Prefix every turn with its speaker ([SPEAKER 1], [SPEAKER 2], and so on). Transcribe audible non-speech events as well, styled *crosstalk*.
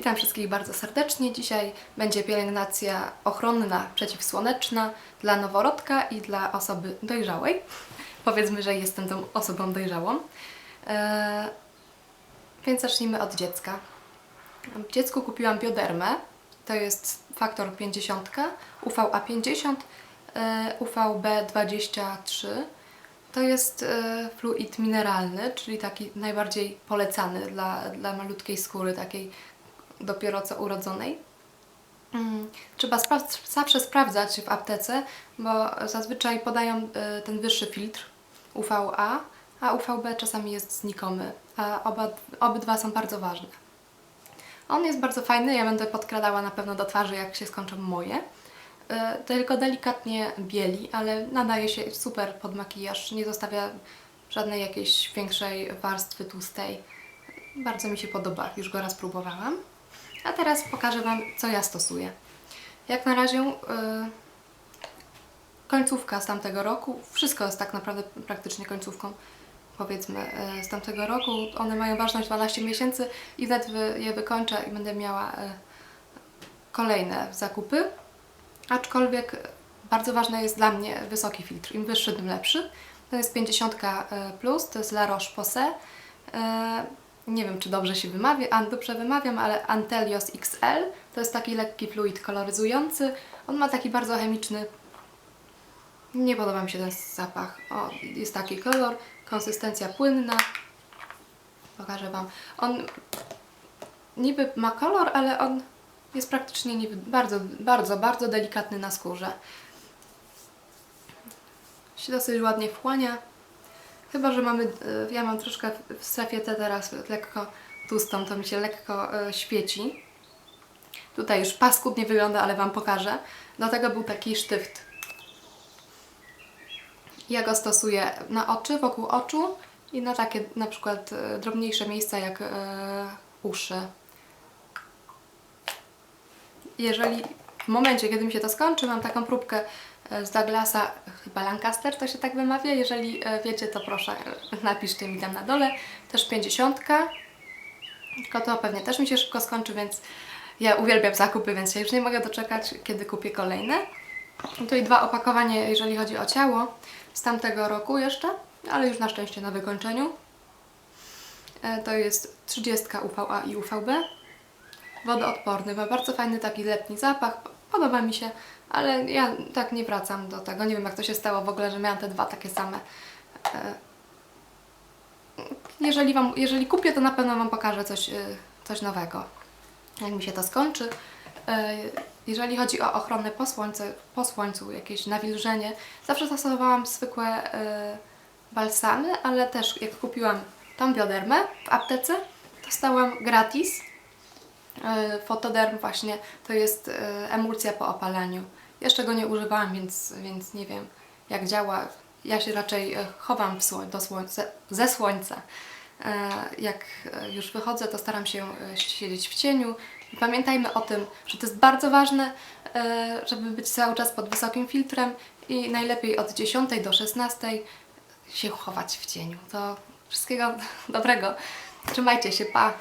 [SPEAKER 1] Witam wszystkich bardzo serdecznie. Dzisiaj będzie pielęgnacja ochronna przeciwsłoneczna dla noworodka i dla osoby dojrzałej. Powiedzmy, że jestem tą osobą dojrzałą. E, więc zacznijmy od dziecka. Dziecku kupiłam biodermę. To jest faktor 50, UVA 50, e, UVB 23. To jest e, fluid mineralny, czyli taki najbardziej polecany dla, dla malutkiej skóry, takiej dopiero co urodzonej. Mm, Trzeba spra- zawsze sprawdzać w aptece, bo zazwyczaj podają e, ten wyższy filtr UVA, a UVB czasami jest znikomy, a oba, obydwa są bardzo ważne. On jest bardzo fajny, ja będę podkradała na pewno do twarzy, jak się skończą moje. E, Tylko delikatnie bieli, ale nadaje się super pod makijaż, nie zostawia żadnej jakiejś większej warstwy tłustej. Bardzo mi się podoba, już go raz próbowałam. A teraz pokażę Wam, co ja stosuję. Jak na razie e, końcówka z tamtego roku, wszystko jest tak naprawdę praktycznie końcówką, powiedzmy, e, z tamtego roku. One mają ważność 12 miesięcy i wy- je wykończę i będę miała e, kolejne zakupy. Aczkolwiek bardzo ważny jest dla mnie wysoki filtr. Im wyższy, tym lepszy. To jest 50 plus, to jest La Roche-Posay. Nie wiem, czy dobrze się wymawia, dobrze wymawiam, ale Antelios XL to jest taki lekki fluid koloryzujący. On ma taki bardzo chemiczny. Nie podoba mi się ten zapach. O, jest taki kolor, konsystencja płynna. Pokażę Wam. On niby ma kolor, ale on jest praktycznie niby bardzo, bardzo, bardzo delikatny na skórze. Się dosyć ładnie wchłania. Chyba, że mamy, y, ja mam troszkę w strefie T teraz lekko tłustą, to mi się lekko y, świeci. Tutaj już paskudnie wygląda, ale Wam pokażę. Do tego był taki sztyft. Ja go stosuję na oczy, wokół oczu i na takie na przykład y, drobniejsze miejsca jak uszy. Jeżeli w momencie, kiedy mi się to skończy, mam taką próbkę e, z Douglasa, chyba Lancaster to się tak wymawia. Jeżeli e, wiecie, to proszę e, napiszcie mi tam na dole. Też 50. Tylko to pewnie też mi się szybko skończy, więc ja uwielbiam zakupy, więc się już nie mogę doczekać, kiedy kupię kolejne. I Tutaj dwa opakowania, jeżeli chodzi o ciało, z tamtego roku jeszcze, ale już na szczęście na wykończeniu. E, To jest 30 UVA i UVB wodoodporny. Ma bardzo fajny taki letni zapach. Podoba mi się, ale ja tak nie wracam do tego. Nie wiem jak to się stało w ogóle, że miałam te dwa takie same. E, Jeżeli, wam, jeżeli kupię, to na pewno Wam pokażę coś, e, coś nowego. Jak mi się to skończy. E, Jeżeli chodzi o ochronę po słońcu, po słońcu jakieś nawilżenie, zawsze stosowałam zwykłe balsamy, ale też jak kupiłam tą biodermę w aptece, dostałam gratis Fotoderm właśnie to jest e, emulsja po opalaniu. Jeszcze go nie używałam, więc, więc nie wiem jak działa. Ja się raczej e, chowam słoń, do ze słońca. E, Jak e, już wychodzę, to staram się e, siedzieć w cieniu. I pamiętajmy o tym, że to jest bardzo ważne, e, żeby być cały czas pod wysokim filtrem i najlepiej od 10 do 16 się chować w cieniu. To wszystkiego *laughs* dobrego. Trzymajcie się, pa!